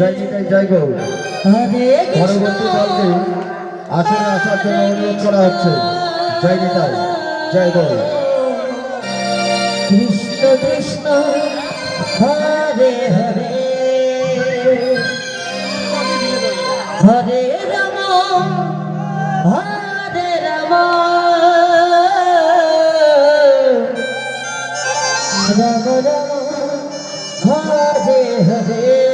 জয়নিতাই জয় গৌ পরবর্তী দলকে আসরে আসার জন্য অনুরোধ করা হচ্ছে। জয়নিতাই জয় গৌ কৃষ্ণ কৃষ্ণ হরে হরে। হরে রাম হরে রাম। রাম রাম হরে হরে।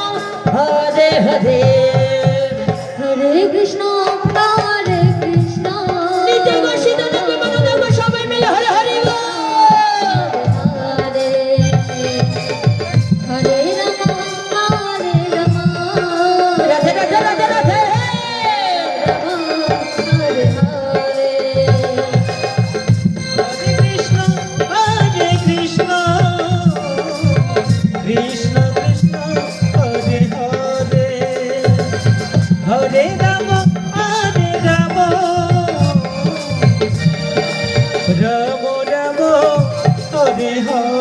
হরে হরে। হরে কৃষ্ণ দেহ